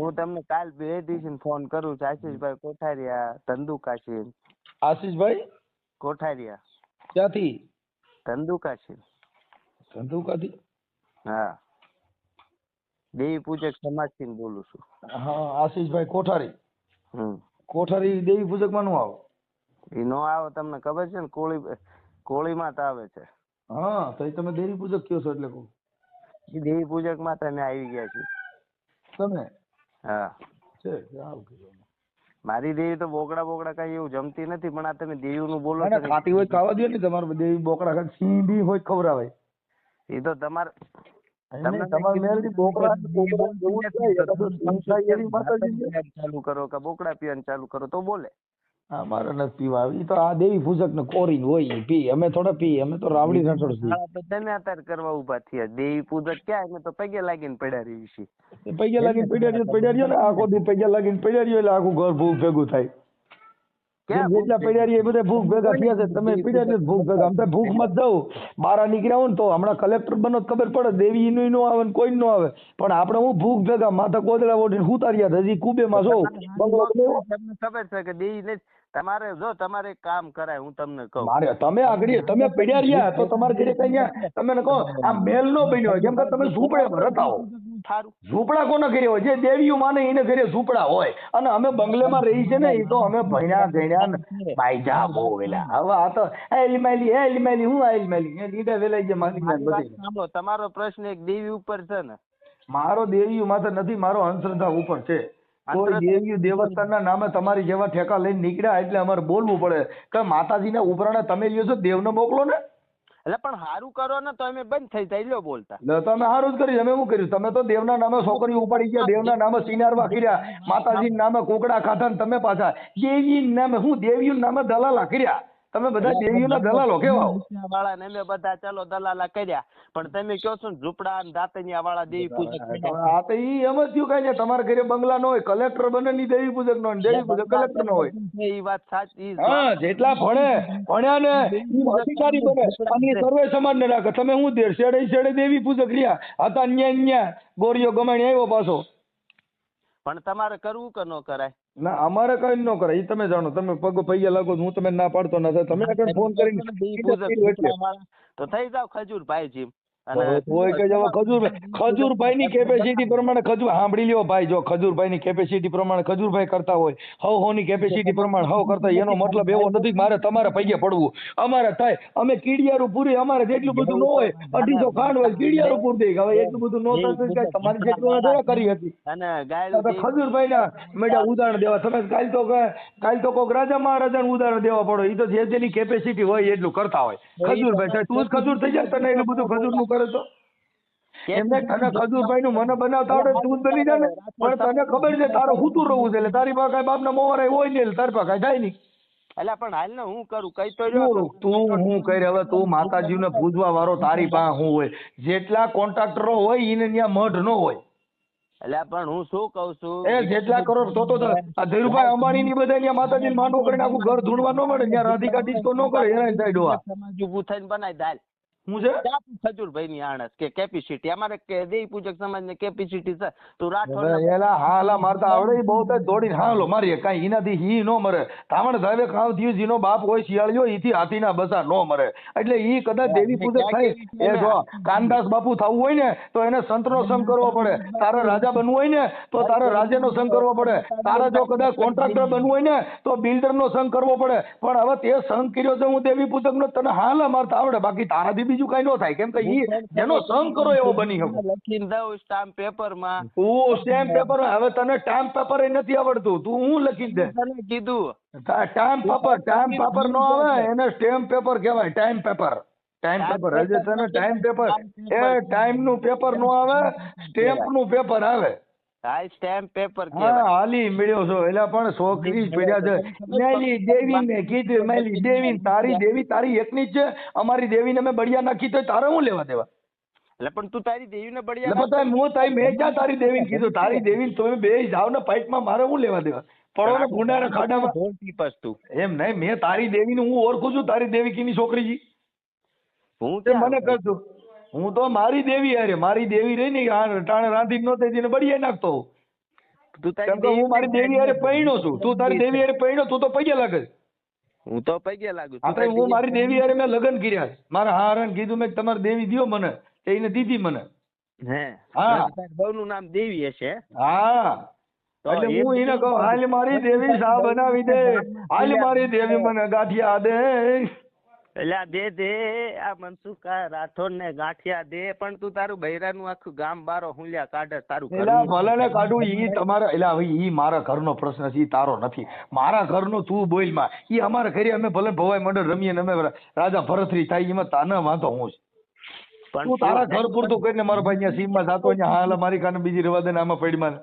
હું તમને કાલ બે દિવસે ફોન કરું છું. આશીષભાઈ કોઠારિયા ધંધુકાશી આશીષભાઈ? કોઠારિયા. ક્યાંથી? ધંધુકાશી ધંધુકાથી? હા. દેવી પૂજક સમાજથી બોલું છું. હા આશીષભાઈ કોઠારી. હમ. કોઠારી દેવી પૂજકમાં નું આવો? એ નો આવે તમને ખબર છે ને કોળી કોળી તો આવે છે. હા તો એ તમે દેવી પૂજક કયો છો એટલે કહું. દેવી પૂજકમાં તમે આવી ગયા છો તમે? હા. છે કીધું મારી દેવી તો બોકડા બોકડા કઈ એવું જમતી નથી પણ આ તમે દેવી નું બોલો છો ખાતી હોય ખાવા દે ને તમારે દેવી બોકડા ખાતી બી હોય ખવડાવે ખવડાવાય. એ તો તમારે ચાલુ કરો કે બોકડા પીવાનું ચાલુ કરો તો બોલે. હા મારે નથી પીવા. ઈ તો આ દેવી પૂજક ને કોરીને હોય ઈ પી. અમે થોડા પી અમે તો રાવડી હા, તો તમે અત્યારે કરવા ઊભા થયા. દેવી પૂજક ક્યાં? અમે તો પગે લાગીને પડ્યા રહી છીએ. પગે લાગીને પડ્યા રહ્યો પડ્યા રહ્યો ને? આખો દી પગે લાગીને પડ્યા રહ્યો એટલે આખું ઘર ભૂખ ભેગું થાય. જેટલા પડ્યા રહીએ એ બધા ભૂખ ભેગા થયા છે તમે પીડ્યા ભૂખ ભેગા. આમ તો ભૂખમાં જાવ બારા નીકળ્યા હોય ને તો હમણાં કલેક્ટર બનો ખબર પડે દેવી નું નો આવે ને કોઈ નો આવે. પણ આપણે હું ભૂખ ભેગા માથા કોદળા ઓઢીને હુતાર્યા હજી કુબેમાં છો બંગલો તમને ખબર છે કે દેવી ને તમારે જો તમારે કામ કરાય હું તમને કહું. મારે તમે આગળ તમે પડ્યા રહ્યા તો તમારે ઘરે કઈ તમે કહો આ મેલ નો બન્યો કેમ કે તમે ઝૂંપડે રહેતા સારું ઝૂંપડા કોને કર્યો હોય? જે દેવીઓ માને એને ઘરે ઝૂંપડા હોય. અને અમે બંગલેમાં રહી છે ને એ તો અમે ભણ્યા ગણ્યા ને બાયજા બહુ વેલા. હવે આ તો એલમેલી એલમેલી હું એલમેલી એ લીડે વેલાઈ જે મારી સાંભળો તમારો પ્રશ્ન એક દેવી ઉપર છે ને. મારો દેવીઓ માથે નથી મારો અંધશ્રદ્ધા ઉપર છે. કોઈ દેવી દેવસ્થાનના નામે તમારી જેવા ઠેકા લઈને નીકળ્યા એટલે અમારે બોલવું પડે. કે માતાજીના ઉપરાણે તમે લ્યો છો દેવને મોકલો ને. એટલે પણ સારું કરો ને તો અમે બંધ થઈ જાય, લ્યો બોલતા. તમે સારું જ કર્યું અમે શું કર્યું તમે તો દેવના નામે છોકરી ઉપાડી ગયા, દેવના નામે સિનારવા કર્યા માતાજીના નામે કોકડા ખાધા ને તમે પાછા. દેવીના નામે, હું દેવી નામે દલાલા કર્યા તમે બધા દેવીઓના દલાલો કેવા વાળા ને અમે બધા ચાલો દલાલા કર્યા. પણ તમે કહો છો ને ઝૂંપડા અને દાતણિયા વાળા દેવી પૂજક. આ તો ઈ એમ જ થયું કઈ ને તમારા ઘરે બંગલા નો હોય કલેક્ટર બને ની દેવી પૂજક નો દેવી પૂજક કલેક્ટર નો હોય. એ વાત સાચી હા જેટલા ભણે ભણ્યા ને અધિકારી બને. અને સર્વે સમાજ ને રાખે. તમે હું દેર શેડે શેડે દેવી પૂજક રહ્યા. હતા ન્યા ને ન્યા ગોરીઓ ગમાણી આવ્યો પાછો. પણ તમારે કરવું કે ન કરાય? ના અમારે કઈ ન કરાય. એ તમે જાણો તમે પગ પૈયા લાગો હું તમે ના પાડતો નથી. તમે આગળ ફોન કરીને. તો થઈ જાવ કે હવે ખજૂરભાઈ ખજૂરભાઈ ની કેપેસિટી પ્રમાણે ખજૂર સાંભળી લ્યો ભાઈ જો ખજૂરભાઈ ની કેપેસિટી પ્રમાણે ખજૂરભાઈ કરતા હોય હવ હવની કેપેસિટી પ્રમાણે હવ કરતા એનો મતલબ એવો નથી મારે તમારે પૈયે પડવું. અમારે થાય અમે કીડિયારું પૂરી અમારે જેટલું બધું ન હોય અઢીસો ખાંડ હોય કીડિયારું પૂરી દઈ. હવે એટલું બધું ન થતું તમારી જેટલું થોડા કરી હતી. ખજૂરભાઈ ના મેડા ઉદાહરણ દેવા. તમે કાલ તો કાલ તો કોક રાજા મહારાજા ઉદાહરણ દેવા પડો. એ તો જે જેની કેપેસિટી હોય એટલું કરતા હોય. ખજૂરભાઈ સાહેબ તું જ ખજૂર થઈ જાય તને એટલું બધું ખજૂરનું કરે તો એમને તને ખજૂરભાઈ નું મને બનાવતા આવડે તું બની ને. પણ તને ખબર છે તારો હુતું રહું છે એટલે તારી પાસે કાંઈ બાપના મોવારા હોય ને એટલે તારી પાસે કઈ જાય નહીં. એટલે પણ હાલ ને હું કરું? કઈ તો તું હું કરે હવે તું માતાજીને પૂજવા વાળો તારી પાસે હું હોય. જેટલા કોન્ટ્રાક્ટરો હોય એને ત્યાં મઢ ન હોય. એટલે પણ હું શું કઉ છું? એ જેટલા કરોડ તો તો આ ધીરુભાઈ અંબાણી ની બધા ત્યાં માતાજી માંડવો કરીને આખું ઘર ધૂણવા ન મળે ત્યાં રાધિકા ડિસ્કો ન કરે એના સાઈડ સમાજ થઈને બનાવી દાલ હું છે? ખજૂરભાઈ ની આણસ કે કેપેસિટી. અમારે કે દેવી પૂજક સમાજ ને કેપેસિટી છે. તું રાઠોડ એલા હાલા મારતા આવડે ઈ બહુ તો દોડીને હાલો મારીએ. કાંઈ એનાથી હી નો મરે. ધામણ સાહેબ ખાવ થયું જીનો બાપ હોય શિયાળિયો ઈથી હાથીના બસા નો મરે. એટલે ઈ કદાચ દેવી પૂજક થાય. એ જો કાનદાસ બાપુ થવું હોય ને તો એને સંતનો સંગ કરવો પડે. તારે રાજા બનવું હોય ને તો તારે રાજાનો સંગ કરવો પડે. તારે જો કદાચ કોન્ટ્રાક્ટર બનવું હોય ને તો બિલ્ડરનો સંગ કરવો પડે. પણ હવે તે સંગ કર્યો છે હું દેવી પૂજકનો તને હાલા મારતા આવડે. બાકી તારાથી બીજું કઈ ન થાય. કેમ કે ઈ જેનો સંગ કરો એવો બની શકો. લખીને દઉં સ્ટામ્પ પેપરમાં. તું સ્ટેમ્પ પેપર હવે તને સ્ટામ્પ પેપર નથી આવડતું. તું હું લખી દે? તને કીધું. ટાઈમ પેપર ટાઈમ પેપર નો આવે એને સ્ટેમ્પ પેપર કહેવાય ટાઈમ પેપર ટાઈમ પેપર હજે તને ટાઈમ પેપર એ ટાઈમનું પેપર નો આવે સ્ટેમ્પનું પેપર આવે. હા સ્ટેમ્પ પેપર કે હાલી મળ્યો છો. એટલે પણ છોકરી પડ્યા છે. મેલી દેવી મે કીધું મેલી દેવી તારી દેવી તારી એકની જ છે. અમારી દેવીને મે બળિયા નાખી તો તારે હું લેવા દેવા? એટલે પણ તું તારી દેવી ને એટલે બળિયા બધા હું તારી મેં ક્યાં તારી દેવી કીધું? તારી દેવી તમે બે જાવ ને પાઇપમાં મારે હું લેવા દેવા? પડો ને ગુંડાના ખાડામાં ઢોલ ટીપસ તું. એમ નહીં મેં તારી દેવી ને હું ઓળખું છું તારી દેવી કીની છોકરી જી હું તે મને કહું કરજો હું તો મારી દેવી અરે મારી દેવી રહી ને ટાણે રાંધી નો થઈ બળીએ નાખતો. તું તારી દેવી હું મારી દેવી હારે પૈણો છું. તું તારી દેવી અરે પૈણો તું તો પગે લાગે હું તો પગે લાગુ આપણે હું મારી દેવી અરે મેં લગ્ન કર્યા. મારા હારણ કીધું મેં તમારી દેવી દિયો મને એને દીધી મને. હે હા. બહુનું નામ દેવી હશે? હા. એટલે હું એને કહું હાલ મારી દેવી સા બનાવી દે. હાલ મારી દેવી મને ગાંઠિયા દે. એટલે દે દે આ મનસુખા રાઠોડ ને ગાંઠિયા દે પણ તું તારું બૈરાનું આખું ગામ બારો હુંલ્યા કાઢે તારું એલા ભલે ને કાઢું ઈ તમારા એલા હવે ઈ મારા ઘરનો પ્રશ્ન છે ઈ તારો નથી. મારા ઘરનો તું બોલમાં. ઈ અમારા ઘરે અમે ભલે ભવાઈ મંડળ રમીએ ને અમે રાજા ભરતરી થાય એમાં તાને વાંધો હું છે પણ તું તારા ઘર પૂરતું કરીને મારો ભાઈ અહીંયા સીમમાં જાતો અહીંયા હાલ મારી કાને બીજી રવા દે ને આમાં પડીમાં.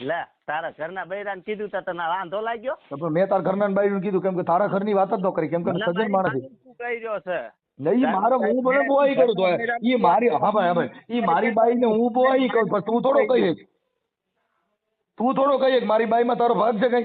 લે તારા ઘરના બૈરાને કીધું તો તને વાંધો લાગ્યો? તો પણ મેં તારા ઘરના બૈરાને કીધું કેમ કે તારા ઘરની વાત જ ન કરી કેમ કે સજન માણસ કહી રહ્યો છે? નહીં મારો હું બોલે બોઈ કરું તો એ મારી હા ભાઈ હા ભાઈ. ઈ મારી બાઈ ને હું બોઈ કરું પણ તું થોડો કહીએ તું થોડો કહીએ મારી બાઈ માં તારો ભાગ છે કઈ?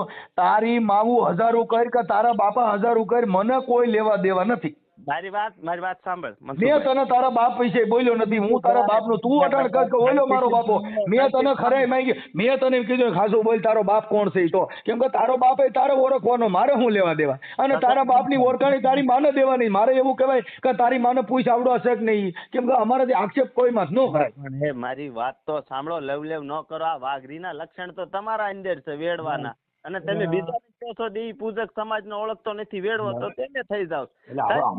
તારી માવું હજારો કર કે તારા બાપા હજારો કર મને કોઈ લેવા દેવા નથી. મારી વાત મારી વાત સાંભળ મેં તને તારા બાપ વિશે બોલ્યો નથી હું તારા બાપનું તું અટાણ કર કે ઓલો મારો બાપો. મેં તને ખરાઈ માંગી. મેં તને એમ કીધું ખાસો બોલ તારો બાપ કોણ છે તો? કેમ કે તારો બાપ એ તારો ઓળખવાનો મારે હું લેવા દેવા? અને તારા બાપની ઓળખાણી તારી માને દેવાની. મારે એવું કહેવાય કે તારી માને પૂછ આવડો હશે કે નહીં. કેમ કે અમારાથી આક્ષેપ કોઈ માં ન કરાય મારી વાત તો સાંભળો લવ લેવ ન કરો. આ વાઘરીના લક્ષણ તો તમારા અંદર છે વેડવાના. અને તમે બીજાને કહો છો દેવી પૂજક સમાજને ઓળખતો નથી વેડવો તો તેને થઈ જાવ.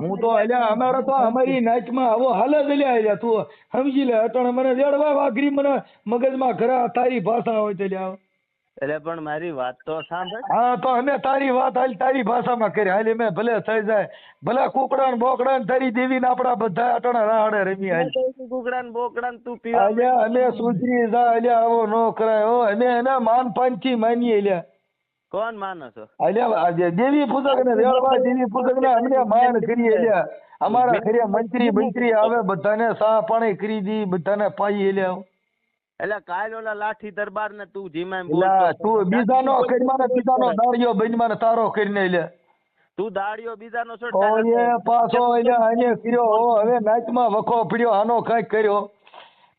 હું તો અલ્યા અમારે તો અમારી નાચમાં આવો હાલ જ અલ્યા અલ્યા તું સમજી લે અટણ મને વેડવા વાઘરી મને મગજમાં ઘરા તારી ભાષા હોય તો લ્યા એટલે પણ મારી વાત તો સાંભળ. હા તો અમે તારી વાત હાલ તારી ભાષામાં કરી હાલી મેં ભલે થઈ જાય. ભલે કુકડા ને બોકડા ને તારી દેવી ને આપડા બધા અટાણા રાહડે રમી હાલ. કુકડા ને બોકડા ને તું પીવા અલ્યા અમે સુધરી જા અલ્યા આવો નો કરાય. હો અમે એના માન પાનથી માનીએ અલ્યા કોણ માનો છો દેવી પૂજક ને રેળવા દેવી પૂજક ને અમને માન કરી અલ્યા અમારા ઘરે મંત્રી મંત્રી આવે બધાને સા પાણી કરી દી બધાને પાઈ અલ્યા એટલે કાલ ઓલા લાઠી દરબાર ને તું જીમાં એમ એલા બોલતો તું બીજાનો કરીમાં બીજાનો દાળિયો બનીમાં તારો કરીને લે. તું દાડિયો બીજાનો છો ઓય પાછો એટલે આને કર્યો હવે નાચમાં વખો પડ્યો આનો કંઈક કર્યો.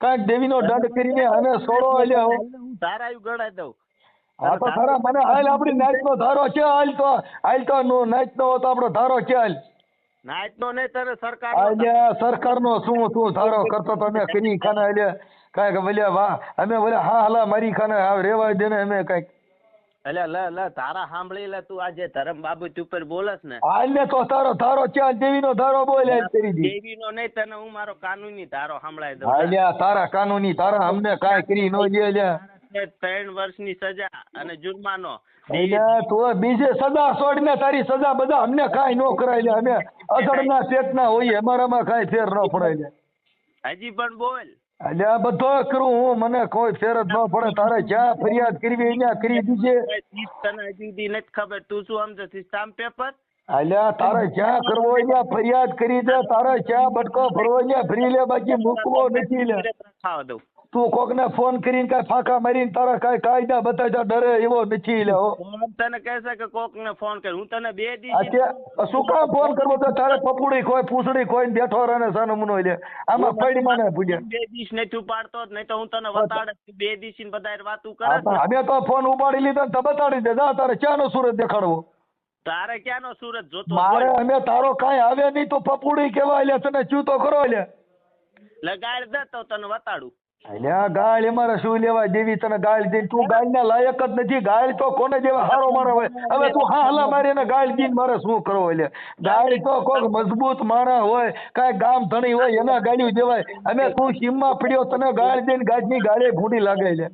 કાંઈક દેવીનો દંડ કરીને આને સોળો એટલે તારા ગણાઈ દઉં. હા તો ખરા મને હાલ આપણી નાચનો ધારો છે હાલ તો. હાલ તો નો નાચનો હતો આપણો ધારો છે હાલ. નાઈટ નો નહીં તને સરકાર અલ્યા સરકારનો શું શું ધારો કરતો તમે કરી ખાને અલ્યા કાંઈક બોલ્યા વાહ અમે બોલ્યા હા હલા મારી ખાને હા રેવાય દે ને અમે કાંઈક. એટલે લે લે તારા સાંભળી લે તું આજે ધરમ બાબુ ઉપર બોલસ ને. હાલ ને તો તારો ધારો છે દેવી નો ધારો બોલે દેવી નો નહીં તને હું મારો કાનૂની ધારો સાંભળાય દઉં. અલ્યા તારા કાનૂની તારા અમને કાંઈ કરી નો દે અલ્યા છે ત્રણ વર્ષની સજા અને જુર્માનો. તું બીજે સજા છોડ ને તારી સજા બધા અમને કાંઈ નો કરાય લે. અમે અસરના ચેતના હોઈએ અમારામાં કાંઈ ફેર ન પડાય લે. હજી પણ બોલ. અલ્યા બધો કરું હું મને કોઈ ફેર જ ન પડે. તારે જ્યાં ફરિયાદ કરવી અહીંયા કરી દીજે. તને હજી સુધી નથી ખબર. તું શું સમજે? છે સ્ટામ્પ પેપર? અલ્યા તારે જ્યાં કરવો ત્યાં ફરિયાદ કરી દે. તારે જ્યાં બટકો ભરવો ત્યાં ભરી લે. બાકી મૂકવો નથી લે. ખાવા દઉં. તું કોકને ફોન કરીને કઈ ફાંકા મારીને તારા કઈ કાયદા બતાવજો ડરે એવો નથી લે હો તને કહે છે કે કોક ને ફોન કર? હું તને બે દી અત્યારે શું કામ ફોન કરવો? તો તારે પપુડી કોઈ પૂછડી કોઈ ને બેઠો રહે ને સાનો મુનો લે આમાં પડી મને પૂજે બે દિવસ નથી ઉપાડતો જ નહીં તો હું તને વતાડે બે દિવસ બધા વાતું કરે અમે તો ફોન ઉપાડી લીધો તો બતાડી દે જા તારે ક્યાંનો સુરત દેખાડવો? તારે ક્યાંનો સુરત જોતો મારે? અમે તારો કાંઈ આવે નહીં તો પપુડી કેવાય લે તને ચૂ તો કરો લે. લગાડ દે તો તને વતાડું. અલ્યા ગાળ અમારે શું લેવા દેવી તને ગાળ દે તું ગાળના લાયક જ નથી. ગાળ તો કોને દેવા? હારો મારો હોય. હવે તું હા હલા મારી એને ગાળ દઈને મારે શું કરવો એટલે ગાળ તો કોક મજબૂત માણસ હોય કાંઈ ગામ ધણી હોય એના ગાળ્યું દેવાય. અને તું સીમમાં પડ્યો તને ગાળ દઈને ગાજની ગાળે ભૂંડી લાગે છે.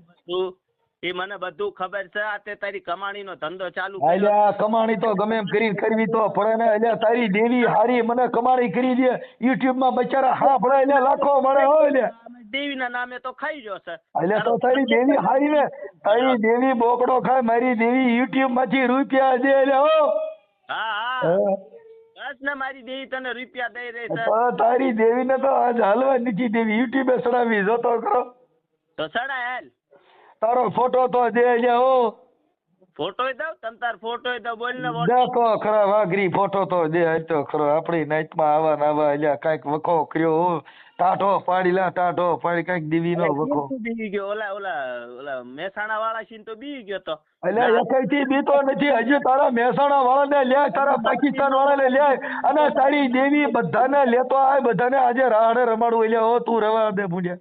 એ મને બધું ખબર છે. આ તે તારી કમાણીનો ધંધો ચાલુ અલ્યા કમાણી તો ગમે એમ કરી કરવી તો પડે ને. અલ્યા તારી દેવી હારી મને કમાણી કરી દે. યુટ્યુબમાં બચારા હા પડે લાખો મળે હોય અલ્યા દેવીના નામે તો ખાઈ જશે છે. તો તારી દેવી હારી ને તારી દેવી બોકડો ખાય મારી દેવી યુટ્યુબમાંથી રૂપિયા દે લે હો. હા હા. હા. બસ ને મારી દેવી તને રૂપિયા દઈ રહી છે. તારી દેવી ને તો આજ હાલવા નથી દેવી યુટ્યુબે સડાવી જોતો કરો તો સડા હેલ. તારો ફોટો તો દે લે હો. ફોટો દઉં તમ તાર ફોટો દઉં બોલ ને દે તો ખરા વાઘરી ફોટો તો દે તો ખરો. આપણી નાઈટમાં આવા ને આવા કાંઈક વખો કર્યો હો ટાઢો પાડી લા ટાઢો પાડી કંઈક દીવી નો વખો. બીવી ગયો ઓલા ઓલા ઓલા મહેસાણા વાળા છીન તો બીવી ગયો તો. અલ્યા થી બીતો નથી હજી તારા મહેસાણા વાળાને લે તારા પાકિસ્તાન વાળાને લે અને તારી દેવી બધાને લેતો આય બધાને આજે રાહડે રમાડું એટલે હો તું રવા દે મુજે.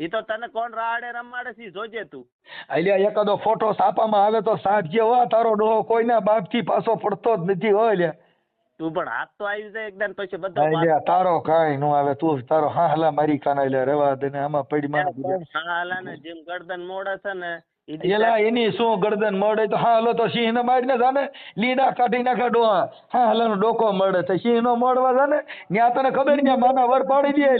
એ તો તને કોણ રાડે રમાડે છે જોજે તું. એટલે એકાદો ફોટો સાપામાં આવે તો સાચજે હો તારો ડોહો કોઈના બાપથી પાછો પડતો જ નથી હો અલ્યા. તું પણ હાથ તો આવી જાય એકદમ પછી બધા તારો કઈ નો આવે તું તારો હા હલા મારી કાના એટલે રવા દે ને આમાં પડી મારે હા હાલા ને જેમ ગરદન મોડે છે ને એલા એની શું ગરદન મળે તો હા હલો તો સિંહ ને મારીને જાને લીડા કાઢી નાખે ડોહા. હા હલાનો ડોકો મળે તો સિંહ નો મળવા જાને ત્યાં તને ખબર ને માના વર પાડી દે.